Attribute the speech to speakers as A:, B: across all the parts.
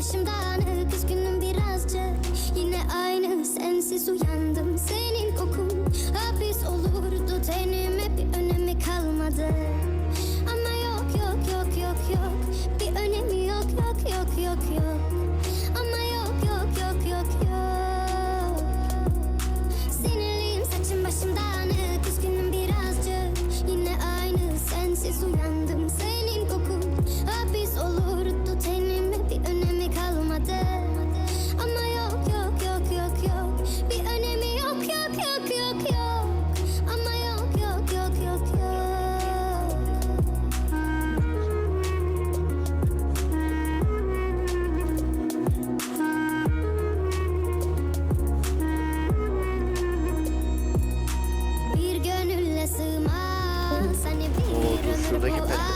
A: Sinirliyim saçım başım dağınık Üzgünüm birazcık. Yine aynı sensiz uyandım. Senin kokun hapis olurdu. Tenime bir önemi kalmadı. Ama yok yok yok yok yok. Bir önemi yok yok yok yok yok Şuradaki perde.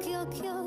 A: yok yok yok.